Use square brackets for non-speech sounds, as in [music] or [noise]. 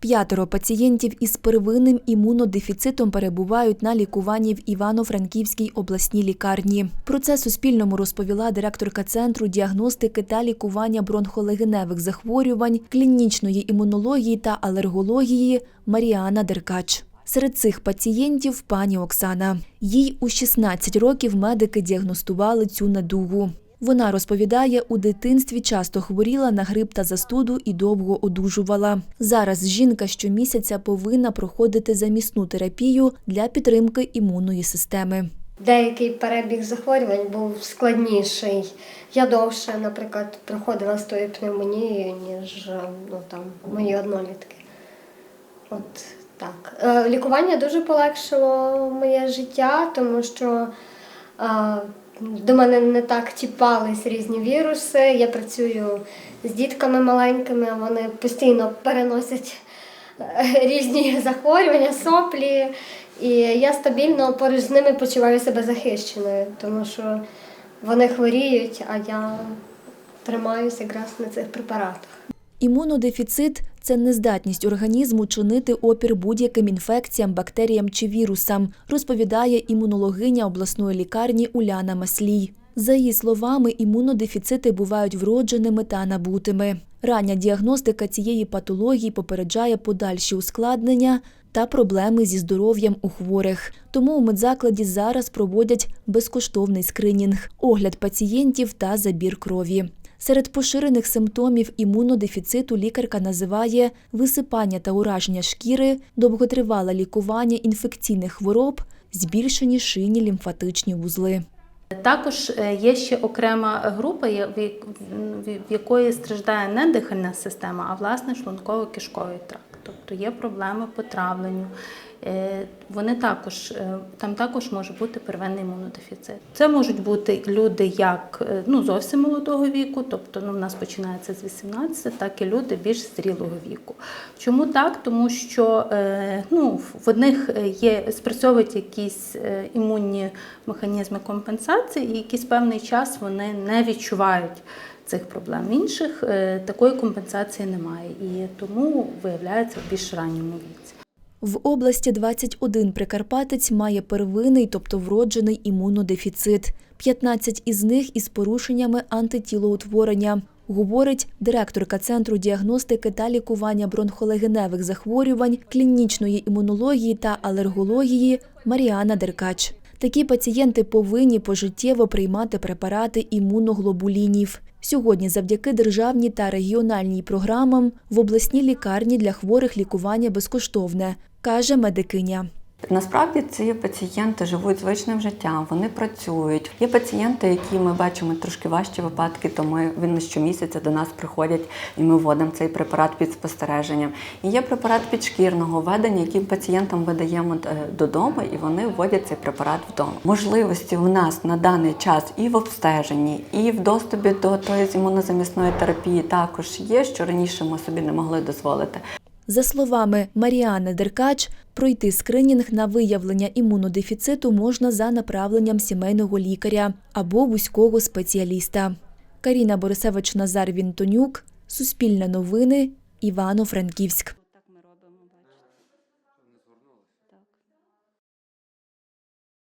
П'ятеро пацієнтів із первинним імунодефіцитом перебувають на лікуванні в Івано-Франківській обласній лікарні. Про це Суспільному розповіла директорка центру діагностики та лікування бронхолегеневих захворювань, клінічної імунології та алергології Маріана Деркач. Серед цих пацієнтів пані Оксана. Їй у 16 років медики діагностували цю недугу. Вона розповідає, у дитинстві часто хворіла на грип та застуду і довго одужувала. Зараз жінка щомісяця повинна проходити замісну терапію для підтримки імунної системи. Деякий перебіг захворювань був складніший. Я довше, наприклад, проходила з тою пневмонією, ніж ну, там, мої однолітки. От так. Е, Лікування дуже полегшило моє життя, тому що е, до мене не так тіпались різні віруси. Я працюю з дітками маленькими, вони постійно переносять е, різні [laughs] захворювання, соплі. І я стабільно поруч з ними почуваю себе захищеною, тому що вони хворіють, а я тримаюся якраз на цих препаратах. Імунодефіцит це нездатність організму чинити опір будь-яким інфекціям, бактеріям чи вірусам, розповідає імунологиня обласної лікарні Уляна Маслій. За її словами, імунодефіцити бувають вродженими та набутими. Рання діагностика цієї патології попереджає подальші ускладнення та проблеми зі здоров'ям у хворих. Тому у медзакладі зараз проводять безкоштовний скринінг, огляд пацієнтів та забір крові. Серед поширених симптомів імунодефіциту лікарка називає висипання та ураження шкіри, довготривале лікування інфекційних хвороб, збільшені шийні лімфатичні вузли. Також е, є ще окрема група, в якої страждає не дихальна система, а власне шлунково-кишковий тракт. Тобто є проблеми по травленню. Е, Вони також е, там також може бути первинний імунодефіцит. Це можуть бути люди як е, ну зовсім молодого віку, тобто ну в нас починається з 18, так і люди більш зрілого віку. Чому так? Тому що ну в одних є спрацьовують якісь імунні механізми компенсації, і якийсь певний час вони не відчувають цих проблем. Інших такої компенсації немає, і тому виявляється в більш ранньому віці. В області 21 прикарпатець має первинний, тобто вроджений імунодефіцит. 15 із них із порушеннями антитілоутворення, говорить директорка Центру діагностики та лікування бронхолегеневих захворювань, клінічної імунології та алергології Маріана Деркач. Такі пацієнти повинні пожиттєво приймати препарати імуноглобулінів. Сьогодні, завдяки державній та регіональній програмам, в обласній лікарні для хворих лікування безкоштовне, каже медикиня. Насправді ці пацієнти живуть звичним життям, вони працюють. Є пацієнти, які ми бачимо трошки важчі випадки, то ми він щомісяця до нас приходять і ми вводимо цей препарат під спостереженням. І є препарат підшкірного введення, який пацієнтам видаємо е, додому, і вони вводять цей препарат вдома. Можливості у нас на даний час і в обстеженні, і в доступі до тої імунозамісної терапії також є, що раніше ми собі не могли дозволити. За словами Маріани Деркач, пройти скринінг на виявлення імунодефіциту можна за направленням сімейного лікаря або вузького спеціаліста. Каріна Борисевич Назар Вінтонюк, Суспільне новини, Івано-Франківськ.